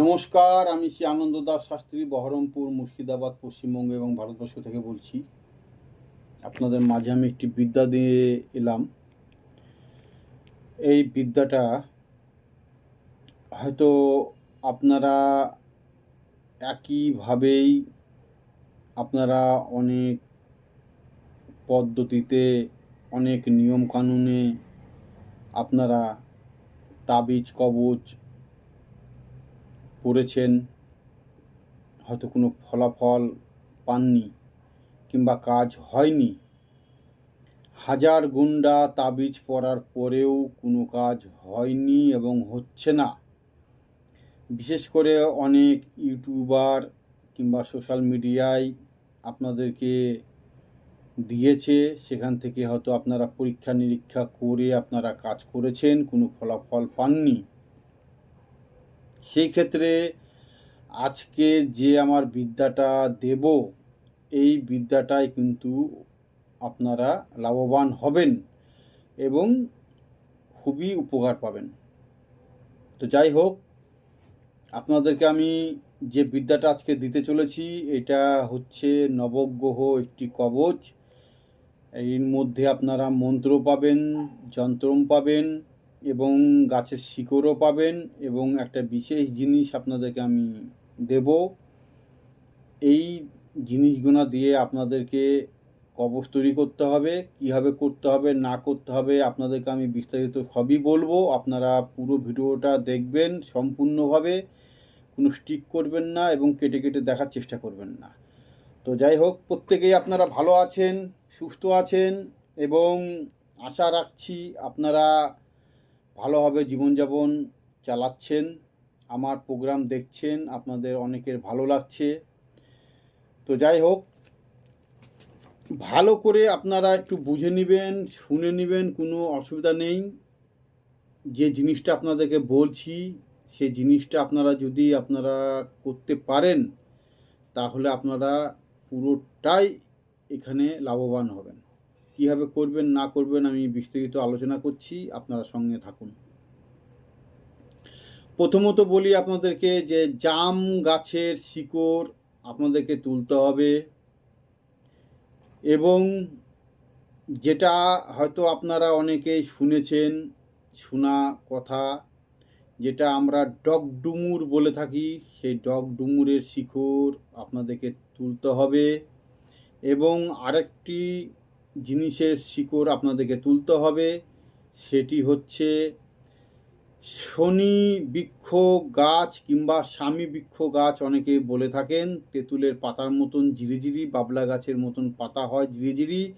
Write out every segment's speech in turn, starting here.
নমস্কার, আমি শ্রী আনন্দ দাস শাস্ত্রী, বহরমপুর, মুর্শিদাবাদ, পশ্চিমবঙ্গ এবং ভারতবর্ষ থেকে বলছি। আপনাদের মাঝে আমি একটি বিদ্যা দিয়ে এলাম। এই বিদ্যাটা হয়তো আপনারা একইভাবেই আপনারা অনেক পদ্ধতিতে, অনেক নিয়ম কানুনে আপনারা তাবিজ, কবচ পড়েছেন, হয়তো কোনো ফলাফল পাননি কিংবা কাজ হয়নি। হাজার গুন্ডা তাবিজ পড়ার পরেও কোনো কাজ হয়নি এবং হচ্ছে না। বিশেষ করে অনেক ইউটিউবার কিংবা সোশ্যাল মিডিয়ায় আপনাদেরকে দিয়েছে, সেখান থেকে হয়তো আপনারা পরীক্ষা নিরীক্ষা করে আপনারা কাজ করেছেন, কোনো ফলাফল পাননি। সেই ক্ষেত্রে আজকে যে আমার বিদ্যাটা দেব, এই বিদ্যাটায় কিন্তু আপনারা লাভবান হবেন এবং খুবই উপকার পাবেন। তো যাই হোক, আপনাদেরকে আমি যে বিদ্যাটা আজকে দিতে চলেছি, এটা হচ্ছে নবগ্রহ একটি কবচ। এর মধ্যে আপনারা মন্ত্র পাবেন, যন্ত্রম পাবেন এবং গাছের শিকড়ও পাবেন এবং একটা বিশেষ জিনিস আপনাদেরকে আমি দেব। এই জিনিসগুলো দিয়ে আপনাদেরকে কবচ তৈরি করতে হবে, কীভাবে করতে হবে, না করতে হবে, আপনাদেরকে আমি বিস্তারিত সবই বলব। আপনারা পুরো ভিডিওটা দেখবেন সম্পূর্ণভাবে, কোনো স্টিক করবেন না এবং কেটে কেটে দেখার চেষ্টা করবেন না। তো যাই হোক, প্রত্যেকেই আপনারা ভালো আছেন, সুস্থ আছেন এবং আশা রাখছি আপনারা ভালোভাবে জীবনযাপন চালাচ্ছেন, আমার প্রোগ্রাম দেখছেন, আপনাদের অনেকের ভালো লাগছে। তো যাই হোক, ভালো করে আপনারা একটু বুঝে নেবেন, শুনে নেবেন, কোনো অসুবিধা নেই। যে জিনিসটা আপনাদেরকে বলছি সেই জিনিসটা আপনারা যদি আপনারা করতে পারেন, তাহলে আপনারা পুরোটাই এখানে লাভবান হবেন। কীভাবে করবেন, না করবেন, আমি বিস্তারিত আলোচনা করছি। আপনারা সঙ্গে থাকুন। প্রথমত বলি আপনাদেরকে যে জাম গাছের শিকড় আপনাদেরকে তুলতে হবে এবং যেটা হয়তো আপনারা অনেকেই শুনেছেন, শোনা কথা, যেটা আমরা ডগডুমুর বলে থাকি, সেই ডগডুমুরের শিকড় আপনাদেরকে তুলতে হবে এবং আরেকটি জিনিসের শিকড় আপনাদেরকে তুলতে হবে। সেটি হচ্ছে শনি বৃক্ষ গাছ কিংবা স্বামী বৃক্ষ গাছ অনেকে বলে থাকেন, তেঁতুলের পাতার মতন ঝিরিঝিরি, বাবলা গাছের মতন পাতা হয় ঝিরিঝিরি।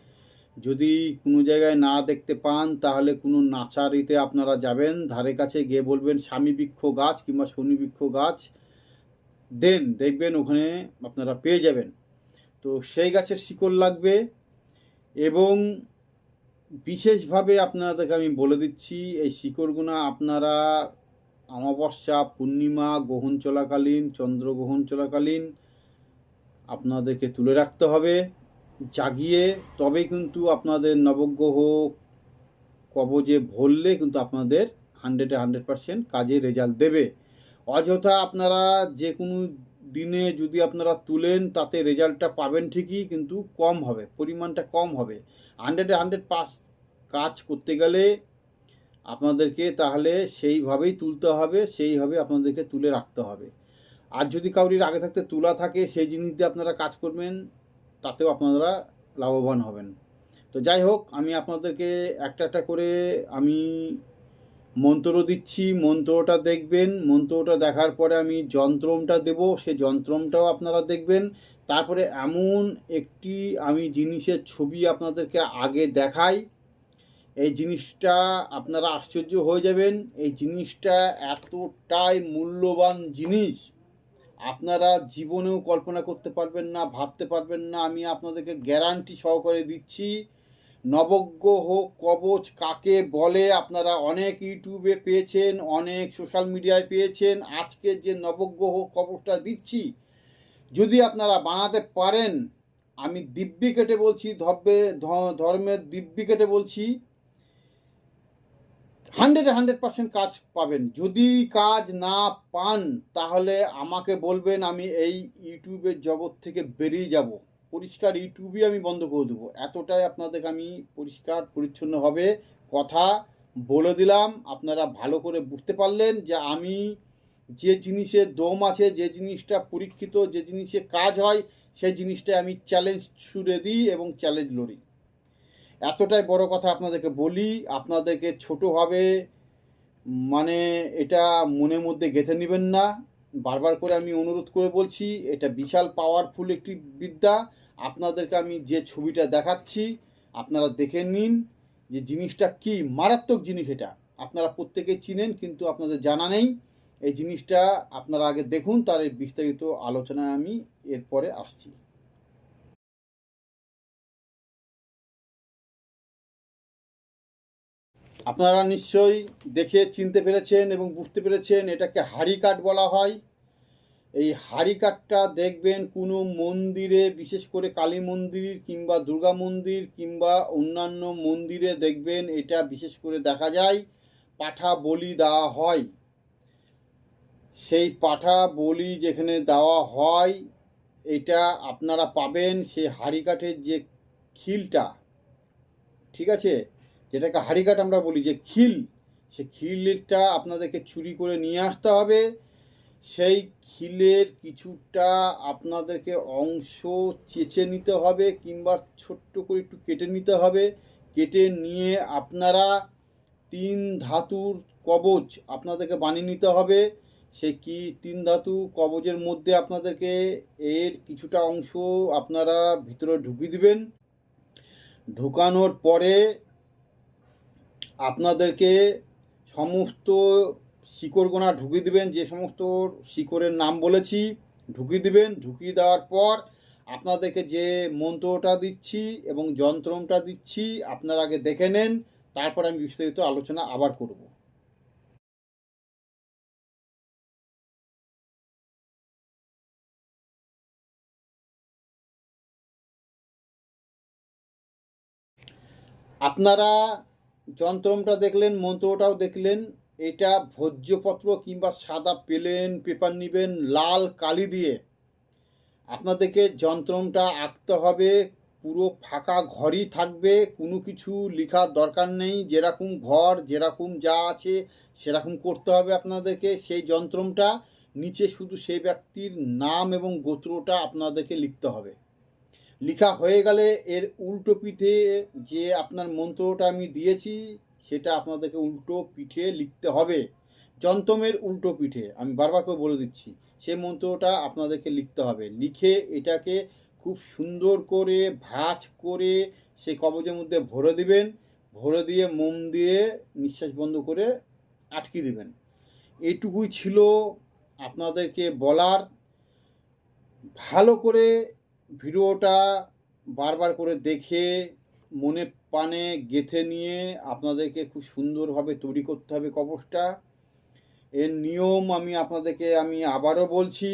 যদি কোনো জায়গায় না দেখতে পান, তাহলে কোনো নাচারিতে আপনারা যাবেন, ধারে কাছে গিয়ে বলবেন, স্বামী বৃক্ষ গাছ কিংবা শনি বৃক্ষ গাছ। দেন দেখবেন ওখানে আপনারা পেয়ে যাবেন। তো সেই গাছের শিকড় লাগবে। এবং বিশেষভাবে আপনাদেরকে আমি বলে দিচ্ছি, এই শিকড়গুনা আপনারা অমাবস্যা, পূর্ণিমা, গ্রহণ চলাকালীন চন্দ্রগ্রহণ চলাকালীন আপনাদেরকে তুলে রাখতে হবে, জাগিয়ে তবে কিন্তু আপনাদের নবগ্রহ কবজে ভরলে কিন্তু আপনাদের হান্ড্রেডে হান্ড্রেড পার্সেন্ট কাজে রেজাল্ট দেবে। অযথা আপনারা যে কোনো দিনে যদি আপনারা তুলেন, তাতে রেজাল্টটা পাবেন ঠিকই, কিন্তু কম হবে, পরিমাণটা কম হবে। হান্ড্রেডে হান্ড্রেড পাস কাজ করতে গেলে আপনাদেরকে তাহলে সেইভাবেই তুলতে হবে, সেইভাবে আপনাদেরকে তুলে রাখতে হবে। আর যদি কাউরির আগে থাকতে তোলা থাকে, সেই জিনিস দিয়ে আপনারা কাজ করবেন, তাতেও আপনারা লাভবান হবেন। তো যাই হোক, আমি আপনাদেরকে একটা একটা করে আমি মন্ত্র দিচ্ছি, মন্ত্রটা দেখবেন। মন্ত্রটা দেখার পরে আমি যন্ত্রমটা দেব সেই যন্ত্রমটাও আপনারা দেখবেন। তারপরে এমন একটি আমি জিনিসের ছবি আপনাদেরকে আগে দেখাই। এই জিনিসটা আপনারা আশ্চর্য হয়ে যাবেন। এই জিনিসটা এতটাই মূল্যবান জিনিস। আপনারা জীবনেও কল্পনা করতে পারবেন না, ভাবতে পারবেন না। আমি আপনাদেরকে গ্যারান্টি সহকারে দিচ্ছি। নবগ্রহ কবচ কাকে বলে, আপনারা অনেক ইউটিউবে পেয়েছেন, অনেক সোশ্যাল মিডিয়ায় পেয়েছেন। আজকে যে নবগ্রহ কবচটা দিচ্ছি, যদি আপনারা বানাতে পারেন, আমি দিব্যি কেটে বলছি, ধব্যে ধর্মের দিব্যি কেটে বলছি, হান্ড্রেড হান্ড্রেড পার্সেন্ট কাজ পাবেন। যদি কাজ না পান, তাহলে আমাকে বলবেন, আমি এই ইউটিউবের জগৎ থেকে বেরিয়ে যাব। পরিষ্কার ইউটিউবই আমি বন্ধ করে দেবো। এতটাই আপনাদেরকে আমি পরিষ্কার পরিচ্ছন্নভাবে কথা বলে দিলাম, আপনারা ভালো করে বুঝতে পারলেন যে আমি যে জিনিসের দম আছে, যে জিনিসটা পরীক্ষিত, যে জিনিসে কাজ হয়, সেই জিনিসটা আমি চ্যালেঞ্জ ছুড়ে দিই এবং চ্যালেঞ্জ লড়ি। এতটাই বড় কথা আপনাদেরকে বলি, আপনাদেরকে ছোটোভাবে মানে এটা মনের মধ্যে গেঁথে নেবেন না। বারবার করে আমি অনুরোধ করে বলছি, এটা বিশাল পাওয়ারফুল একটি বিদ্যা। আপনাদেরকে আমি যে ছবিটা দেখাচ্ছি, আপনারা দেখে নিন যে জিনিসটা কি, মারাত্মক জিনিস এটা। আপনারা প্রত্যেকেই চিনেন, কিন্তু আপনাদের জানা নেই। এই জিনিসটা আপনারা আগে দেখুন, তার এই বিস্তারিত আলোচনায় আমি এরপরে আসছি। আপনারা নিশ্চয়ই দেখে, চিনতে পেরেছেন এবং বুঝতে পেরেছেন এটাকে হাড়ি কাঠ বলা হয়। এই হাড়ি কাঠটা দেখবেন কোনো মন্দিরে, বিশেষ করে কালী মন্দির কিংবা দুর্গা মন্দির কিংবা অন্যান্য মন্দিরে দেখবেন এটা বিশেষ করে দেখা যায়, পাঠা বলি দেওয়া হয়। সেই পাঠা বলি যেখানে দেওয়া হয়, এটা আপনারা পাবেন সেই হাড়ি কাঠের যে খিলটা, ঠিক আছে? যেটাকে হাড়িকাট আমরা বলি, যে খিল, সে খিলটা আপনাদেরকে চুরি করে নিয়ে আসতে হবে। সেই খিলের কিছুটা আপনাদেরকে অংশ চেঁচে নিতে হবে কিংবা ছোট্ট করে একটু কেটে নিতে হবে। কেটে নিয়ে আপনারা তিন ধাতুর কবচ আপনাদেরকে বানিয়ে নিতে হবে। সে কি তিন ধাতু কবজের মধ্যে আপনাদেরকে এর কিছুটা অংশ আপনারা ভিতরে ঢুকিয়ে দিবেন। ঢুকানোর পরে আপনাদেরকে সমস্ত শিকড়গোনা ঢুকিয়ে দিবেন, যে সমস্ত শিকড়ের নাম বলেছি, ঢুকিয়ে দিবেন। ঢুকিয়ে দেওয়ার পর আপনাদেরকে যে মন্ত্রটা দিচ্ছি এবং যন্ত্রটা দিচ্ছি, আপনারা আগে দেখে নেন, তারপর আমি বিস্তারিত আলোচনা আবার করব। আপনারা যন্ত্রমটা দেখলেন, মন্ত্রটাও দেখলেন এটা ভোজ্যপত্র কিংবা সাদা পেলেন, পেপার নেবেন, লাল কালি দিয়ে আপনাদেরকে যন্ত্রমটা আঁকতে হবে। পুরো ফাঁকা ঘরই থাকবে, কোনো কিছু লেখার দরকার নেই। যেরকম ঘর, যেরকম যা আছে, সেরকম করতে হবে আপনাদেরকে। সেই যন্ত্রমটা নিচে শুধু সেই ব্যক্তির নাম এবং গোত্রটা আপনাদেরকে লিখতে হবে। লিখা হয়ে গেলে এর উল্টো পিঠে যে আপনার মন্ত্রটা আমি দিয়েছি সেটা আপনাদেরকে উল্টো পিঠে লিখতে হবে। যন্তমের উল্টো পিঠে, আমি বারবার করে বলে দিচ্ছি সেই মন্ত্রটা আপনাদেরকে লিখতে হবে। লিখে এটাকে খুব সুন্দর করে ভাঁজ করে সেই কবজের মধ্যে ভরে দিবেন, ভরে দিয়ে মোম দিয়ে নিঃশ্বাস বন্ধ করে আটকে দিবেন। এইটুকুই ছিল আপনাদেরকে বলার। ভালো করে ভিডিওটা বারবার করে দেখে মনে পানে গেথে নিয়ে আপনাদেরকে খুব সুন্দরভাবে তৈরি করতে হবে কবচটা। এর নিয়ম আমি আপনাদেরকে আমি আবারও বলছি,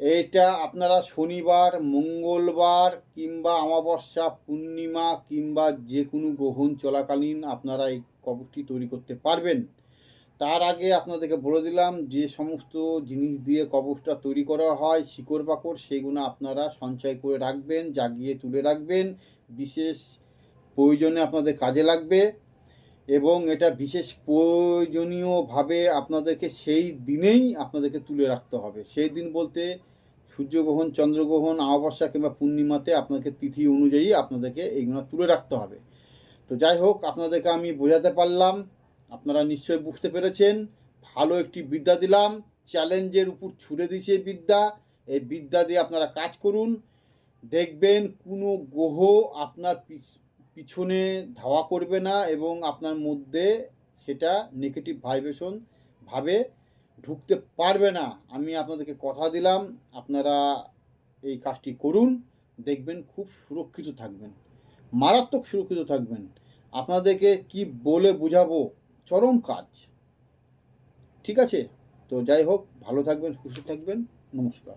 এটা আপনারা শনিবার, মঙ্গলবার কিংবা অমাবস্যা, পূর্ণিমা কিংবা যে কোনো গ্রহণ চলাকালীন আপনারা এই কবচটি তৈরি করতে পারবেন। তার আগে আপনাদেরকে বলে দিলাম, যে সমস্ত জিনিস দিয়ে কবচটা তৈরি করা হয় শিকড় বাকড় সেগুলো আপনারা সঞ্চয় করে রাখবেন, জাগিয়ে তুলে রাখবেন। বিশেষ প্রয়োজনে আপনাদের কাজে লাগবে এবং এটা বিশেষ প্রয়োজনীয়ভাবে আপনাদেরকে সেই দিনেই আপনাদেরকে তুলে রাখতে হবে। সেই দিন বলতে সূর্যগ্রহণ, চন্দ্রগ্রহণ, অমাবস্যা কিংবা পূর্ণিমাতে আপনাকে তিথি অনুযায়ী আপনাদেরকে এইগুলো তুলে রাখতে হবে। তো যাই হোক, আপনাদেরকে আমি বোঝাতে পারলাম, আপনারা নিশ্চয়ই বুঝতে পেরেছেন, ভালো একটি বিদ্যা দিলাম, চ্যালেঞ্জের উপর ছুড়ে দিয়েছে বিদ্যা, এই বিদ্যা দিয়ে আপনারা কাজ করুন, দেখবেন কোনো গ্রহ আপনার পিছনে ধাওয়া করবে না এবং আপনার মধ্যে সেটা নেগেটিভ ভাইব্রেশন ভাবে ঢুকতে পারবে না। আমি আপনাদেরকে কথা দিলাম, আপনারা এই কাজটি করুন, দেখবেন খুব সুরক্ষিত থাকবেন, মারাত্মক সুরক্ষিত থাকবেন। আপনাদেরকে কি বলে বুঝাবো? চরম কাজ। ঠিক আছে? তো যাই হোক, ভালো থাকবেন, সুস্থ থাকবেন, নমস্কার।